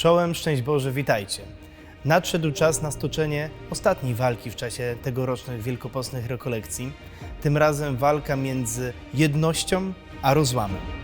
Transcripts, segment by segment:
Czołem, szczęść Boże, witajcie. Nadszedł czas na stoczenie ostatniej walki w czasie tegorocznych wielkopostnych rekolekcji. Tym razem walka między jednością a rozłamem.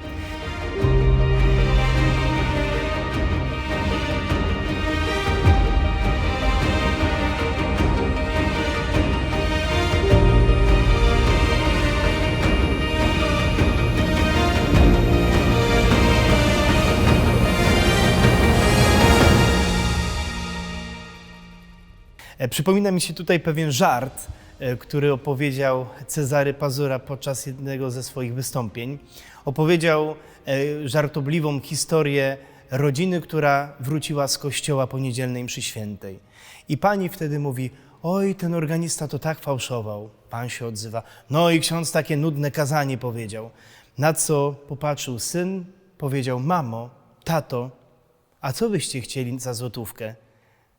Przypomina mi się tutaj pewien żart, e, który opowiedział Cezary Pazura podczas jednego ze swoich wystąpień. Opowiedział e, żartobliwą historię rodziny, która wróciła z kościoła po niedzielnej mszy świętej. I pani wtedy mówi, oj, ten organista to tak fałszował. Pan się odzywa, no i ksiądz takie nudne kazanie powiedział. Na co popatrzył syn, powiedział, mamo, tato, a co byście chcieli za złotówkę?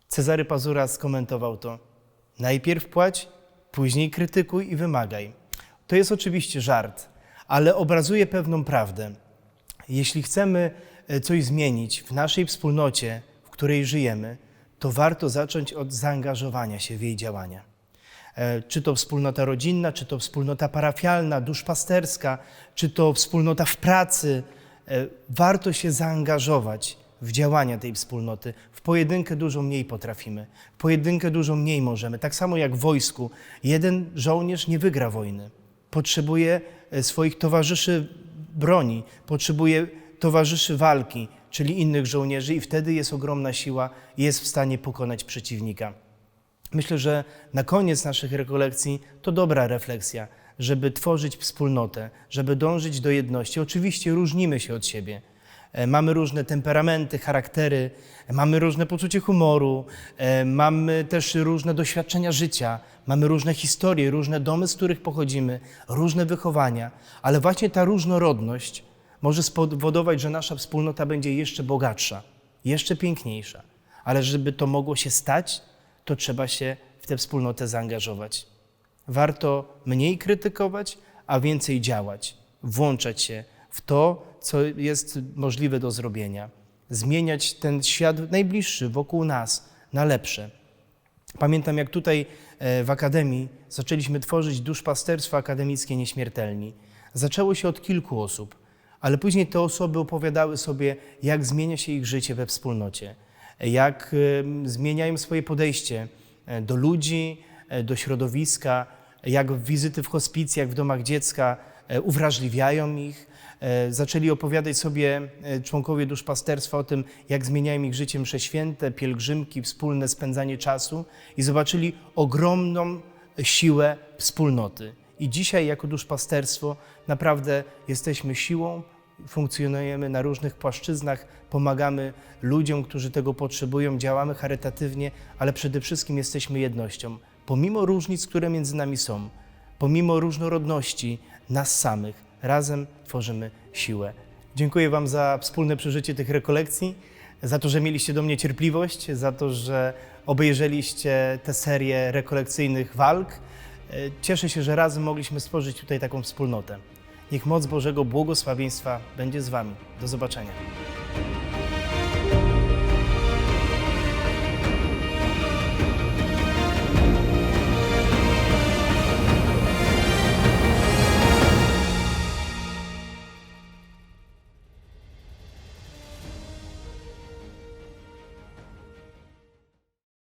Cezary Pazura skomentował to. Najpierw płać, później krytykuj i wymagaj. To jest oczywiście żart, ale obrazuje pewną prawdę. Jeśli chcemy e, coś zmienić w naszej wspólnocie, w której żyjemy, to warto zacząć od zaangażowania się w jej działania. E, Czy to wspólnota rodzinna, czy to wspólnota parafialna, duszpasterska, czy to wspólnota w pracy. E, Warto się zaangażować w działania tej wspólnoty. W pojedynkę dużo mniej potrafimy, w pojedynkę dużo mniej możemy. Tak samo jak w wojsku. Jeden żołnierz nie wygra wojny. Potrzebuje e, swoich towarzyszy broni, potrzebuje towarzyszy walki, czyli innych żołnierzy, i wtedy jest ogromna siła, jest w stanie pokonać przeciwnika. Myślę, że na koniec naszych rekolekcji to dobra refleksja, żeby tworzyć wspólnotę, żeby dążyć do jedności. Oczywiście różnimy się od siebie. E, Mamy różne temperamenty, charaktery, e, mamy różne poczucie humoru, e, mamy też różne doświadczenia życia, mamy różne historie, różne domy, z których pochodzimy, różne wychowania, ale właśnie ta różnorodność może spowodować, że nasza wspólnota będzie jeszcze bogatsza, jeszcze piękniejsza. Ale żeby to mogło się stać, to trzeba się w tę wspólnotę zaangażować. Warto mniej krytykować, a więcej działać, włączać się w to, co jest możliwe do zrobienia, zmieniać ten świat najbliższy wokół nas na lepsze. Pamiętam, jak tutaj e, w Akademii zaczęliśmy tworzyć duszpasterstwo akademickie Nieśmiertelni. Zaczęło się od kilku osób, ale później te osoby opowiadały sobie, jak zmienia się ich życie we wspólnocie, jak em, zmieniają swoje podejście e, do ludzi, e, do środowiska, jak wizyty w hospicjach, w domach dziecka e, uwrażliwiają ich. E, Zaczęli opowiadać sobie e, członkowie duszpasterstwa o tym, jak zmieniają ich życie msze święte, pielgrzymki, wspólne spędzanie czasu i zobaczyli ogromną siłę wspólnoty. I dzisiaj jako duszpasterstwo naprawdę jesteśmy siłą, funkcjonujemy na różnych płaszczyznach, pomagamy ludziom, którzy tego potrzebują, działamy charytatywnie, ale przede wszystkim jesteśmy jednością. Pomimo różnic, które między nami są, pomimo różnorodności nas samych, razem tworzymy siłę. Dziękuję Wam za wspólne przeżycie tych rekolekcji, za to, że mieliście do mnie cierpliwość, za to, że obejrzeliście tę serię rekolekcyjnych walk. E, Cieszę się, że razem mogliśmy stworzyć tutaj taką wspólnotę. Niech moc Bożego błogosławieństwa będzie z Wami. Do zobaczenia.